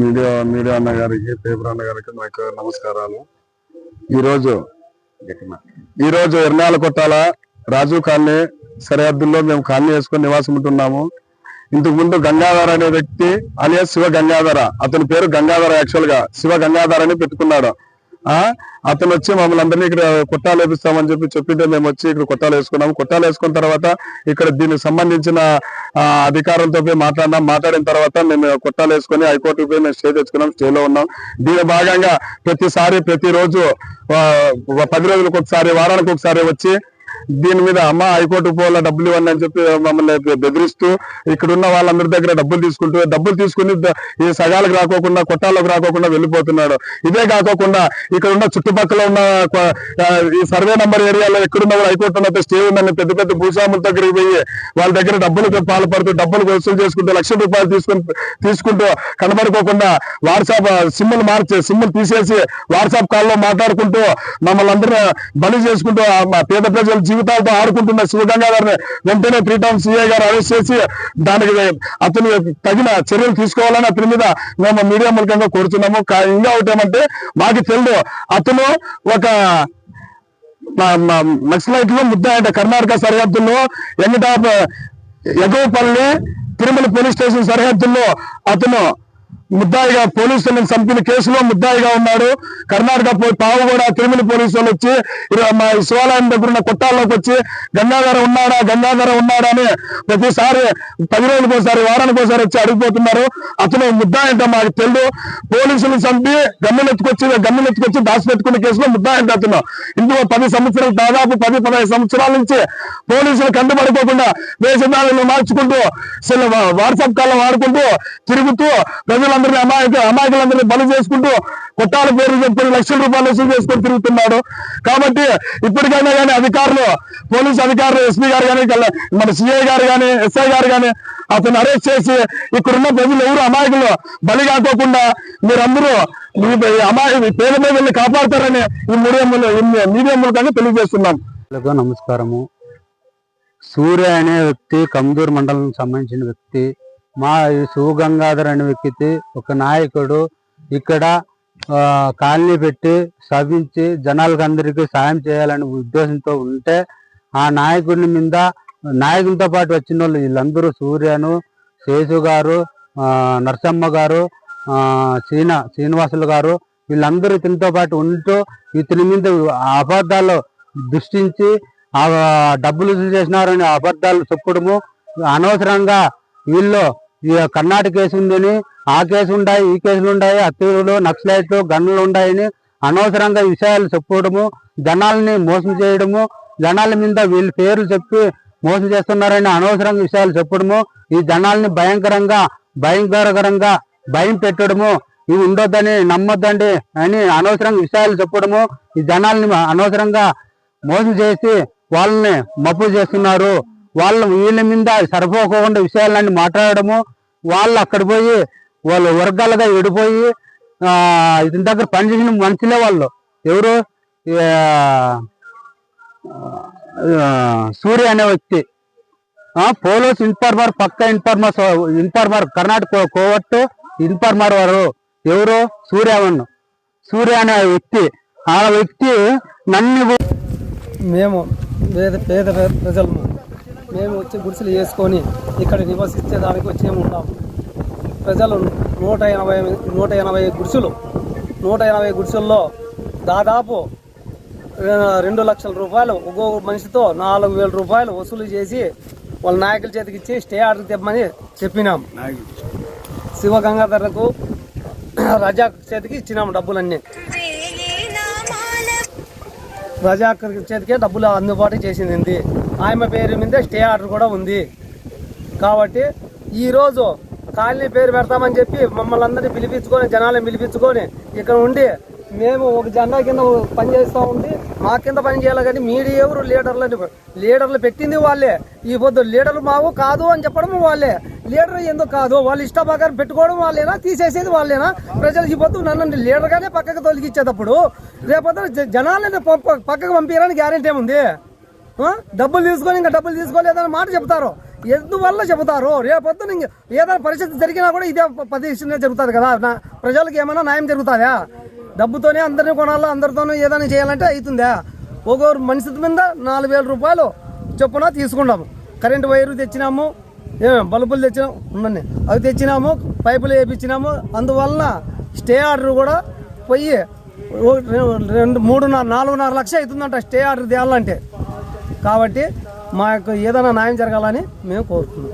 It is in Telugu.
మీడియా మీడియా అన్న గారికి పేపర్ అన్న గారికి నాకు నమస్కారాలు. ఈరోజు ఈ రోజు ఎర్నాల కొట్టాల? రాజు కాలనీ సరిహద్దుల్లో మేము కాలనీ వేసుకొని నివాసం ఉంటున్నాము. ఇంతకు ముందు గంగాధర్ అనే వ్యక్తి అనే శివ గంగాధర. అతని పేరు గంగాధర యాక్చువల్గా శివ గంగాధర అని పెట్టుకున్నాడు. అతను వచ్చి మమ్మల్ని అందరినీ ఇక్కడ కొట్టాలు వేపిస్తామని చెప్పి చెప్పింటే మేము వచ్చి ఇక్కడ కొట్టాలు వేసుకున్నాము. కొట్టాలు వేసుకున్న తర్వాత ఇక్కడ దీనికి సంబంధించిన అధికారంతో అధికారులతో పోయి మాట్లాడినాం. మాట్లాడిన తర్వాత మేము కొట్టాలు వేసుకొని హైకోర్టుకు పోయి మేము స్టే తెచ్చుకున్నాం. స్టేలో ఉన్నాం. దీని భాగంగా ప్రతిసారి ప్రతిరోజు పది రోజులకు ఒకసారి వారానికి ఒకసారి వచ్చి దీని మీద అమ్మ హైకోర్టు పోల డబ్బులు ఇవ్వండి అని చెప్పి మమ్మల్ని బెదిరిస్తూ ఇక్కడ ఉన్న వాళ్ళందరి దగ్గర డబ్బులు తీసుకుంటూ డబ్బులు తీసుకుని ఈ సగాలకు రాకోకుండా కొట్టాలకు రాకోకుండా వెళ్ళిపోతున్నాడు. ఇదే కాకోకుండా ఇక్కడ ఉన్న చుట్టుపక్కల ఉన్న ఈ సర్వే నంబర్ ఏరియాలో ఎక్కడున్న కూడా హైకోర్టు ఉన్నంత స్టే ఉందని పెద్ద పెద్ద భూస్వాముల దగ్గరికి పోయి వాళ్ళ దగ్గర డబ్బులు పాల్పడుతూ డబ్బులు వసూలు చేసుకుంటూ లక్ష రూపాయలు తీసుకుని తీసుకుంటూ కనబడుకోకుండా వాట్సాప్ సిమ్లు మార్చి సిమ్ములు తీసేసి వాట్సాప్ కాల్లో మాట్లాడుకుంటూ మమ్మల్ని అందరూ బలి చేసుకుంటూ ఆ పేద ప్రజలు జీవితాలతో ఆడుకుంటున్న శివగంగాధర్ని వెంటనే త్రీ టౌన్ సిఐ గారు అరెస్ట్ చేసి దానికి అతను తగిన చర్యలు తీసుకోవాలని అతని మీద మేము మీడియా మూలకంగా కోరుతున్నాము ఇంకా ఒకటి ఏమంటే మాకు తెలియదు అతను ఒక నక్సలైట్లో ముద్ద అంటే కర్ణాటక సరిహద్దుల్లో ఎంగటాప్ ఎగవపల్లి తిరుమల పోలీస్ స్టేషన్ సరిహద్దుల్లో అతను ముద్దాయిగా పోలీసులను చంపిన కేసులో ముద్దాయిగా ఉన్నాడు. కర్ణాటక పో- పావుగూడ తిరుమల పోలీసు వాళ్ళు వచ్చి మా శివాలయం దగ్గర ఉన్న కొట్టాల్లోకి వచ్చి గంగాధర ఉన్నాడా? గంగాధర ఉన్నాడా? అని ప్రతిసారి పది రోజులకు ఒకసారి వారానికి ఒకసారి వచ్చి అడిగిపోతున్నారు. అతను ముద్దాయి అంటే మాకు తెలియదు పోలీసులు చంపి గమ్మెనెత్తుకొచ్చి గమ్మెనెత్తుకొచ్చి దాచిపెట్టుకున్న కేసులో ముద్దాయి అంటే అతను. ఇందులో పది సంవత్సరాలు దాదాపు పది పదహైదు సంవత్సరాల నుంచి పోలీసులు కండుపడుకోకుండా వేషధాలను మార్చుకుంటూ వాట్సాప్ కాలం వాడుకుంటూ తిరుగుతూ ప్రజలందరినీ అమాయక అమాయకులందరినీ బలి చేసుకుంటూ కొట్టాల పేరు చెప్పుకొని లక్షల రూపాయలు వసూలు చేసుకొని తిరుగుతున్నాడు. కాబట్టి ఇప్పటికైనా కానీ అధికారులు పోలీస్ అధికారులు ఎస్పీ గారు కానీ మన సిఐ గారు కానీ ఎస్ఐ గారు కానీ అతను అరెస్ట్ చేసి ఇక్కడున్న ప్రజలు ఎవరు అమాయకులు బలి కాకోకుండా మీరందరూ మీ అమాయ పేద ప్రజల్ని కాపాడతారని ఈ మీడియా మూల- కానీ మీడియా మూలకంగా తెలియజేస్తున్నాం. నమస్కారము. సూర్య అనే వ్యక్తి కమ్దూర్ మండలం సంబంధించిన వ్యక్తి. మా ఈ శివగంగాధర్ అనే వ్యక్తి ఒక నాయకుడు ఇక్కడ కాలనీ పెట్టి సభించి జనాలకు అందరికీ సాయం చేయాలనే ఉద్దేశంతో ఉంటే ఆ నాయకుడిని మీద నాయకులతో పాటు వచ్చిన వాళ్ళు వీళ్ళందరూ సూర్యను శేషు గారు నరసమ్మ గారు సీన శ్రీనివాసులు గారు వీళ్ళందరూ ఇతనితో పాటు ఉంటూ ఇతని మీద అబద్ధాలు దృష్టించి ఆ డబ్బులు చేసినారని అబద్ధాలు చెప్పడము అనవసరంగా వీళ్ళు కర్ణాటక కేసు ఉందని ఆ కేసు ఉన్నాయి ఈ కేసులు ఉన్నాయి అత్తిలు నక్సలైట్లు గన్నులు ఉన్నాయని అనవసరంగా విషయాలు చెప్పడము జనాల్ని మోసం చేయడము జనాల మీద వీళ్ళ పేర్లు చెప్పి మోసం చేస్తున్నారని అనవసరంగా విషయాలు చెప్పడము ఈ జనాల్ని భయంకరంగా భయంకరకరంగా భయం పెట్టడము ఇవి ఉండొద్దని నమ్మొద్దండి అని అనవసరంగా విషయాలు చెప్పడము ఈ జనాల్ని అనవసరంగా మోసం చేసి వాళ్ళని మప్పు చేస్తున్నారు. వాళ్ళ వీళ్ళ మీద సరిపోకుండా విషయాలన్నీ మాట్లాడడము వాళ్ళు అక్కడ పోయి వాళ్ళు వర్గాలుగా విడిపోయి ఇతని దగ్గర పనిచేసిన మనుషులే వాళ్ళు. ఎవరు? సూర్య అనే వ్యక్తి. పోలీస్ ఇన్ఫార్మర్ పక్క ఇన్ఫార్మర్ ఇన్ఫార్మర్ కర్ణాటక కోవట్టు ఇన్ఫార్మర్ వారు. ఎవరు? సూర్యవన్ సూర్య అనే వ్యక్తి. ఆ వ్యక్తి నన్ను మేము పేద పేద ప్రజలము. మేము వచ్చి గుడిసెలు వేసుకొని ఇక్కడ నివసించేదానికి వచ్చి ఉన్నాము ప్రజలు నూట ఎనభై నూట ఎనభై గుడిసెలు నూట ఎనభై గుడిసెల్లో దాదాపు రెండు లక్షల రూపాయలు ఒక్కొక్క మనిషితో నాలుగు వేల రూపాయలు వసూలు చేసి వాళ్ళ నాయకుల చేతికి ఇచ్చి స్టే ఆర్డర్ తెమ్మని చెప్పినాం. శివ గంగాధరకు రజా చేతికి ఇచ్చినాము డబ్బులన్నీ. రజాకర్ చేతికే డబ్బులు అందుబాటు చేసింది. ఆమె పేరు మీద స్టే ఆర్డర్ కూడా ఉంది. కాబట్టి ఈరోజు కాలనీ పేరు పెడతామని చెప్పి మమ్మల్ని అందరినీ పిలిపించుకొని జనాలను పిలిపించుకొని ఇక్కడ ఉండి మేము ఒక జెండా కింద పని చేస్తూ ఉండి మా కింద పని చేయాలి కానీ మీడియా ఎవరు లీడర్లని లీడర్లు పెట్టింది వాళ్ళే. ఈ పొద్దు లీడర్లు మావు కాదు అని చెప్పడం వాళ్ళే. లీడర్ ఎందుకు కాదు? వాళ్ళు ఇష్ట ప్రకారం పెట్టుకోవడం వాళ్ళేనా? తీసేసేది వాళ్ళేనా? ప్రజలు ఈ పొద్దు నన్ను లీడర్గానే పక్కకు తొలగించేటప్పుడు రేపొద్దు జనాలని పక్కకు పంపించాలని గ్యారెంటీ ఏముంది? డబ్బులు తీసుకొని ఇంకా డబ్బులు తీసుకోలేదని మాట చెప్తారు ఎందువల్ల చెబుతారు? రేపొద్దున ఇంక ఏదైనా పరిస్థితి జరిగినా కూడా ఇదే పరిస్థితి జరుగుతుంది కదా. నా ప్రజలకు ఏమైనా న్యాయం జరుగుతుందా? డబ్బుతోనే అందరినీ కొనాలా? అందరితోనూ ఏదైనా చేయాలంటే అవుతుందా ఒక్కొక్కరు మనిషి మీద నాలుగు వేల రూపాయలు చొప్పున తీసుకున్నాము కరెంటు వైరు తెచ్చినాము బల్బులు తెచ్చినాము ఉండండి. అవి తెచ్చినాము పైపులు వేయించినాము అందువలన స్టే ఆర్డర్ కూడా పోయి రెండు మూడున్నర నాలుగున్నర లక్ష అవుతుందంట స్టే ఆర్డర్ తేవాలంటే. కాబట్టి మాకు ఏదైనా న్యాయం జరగాలని మేము కోరుతున్నాం.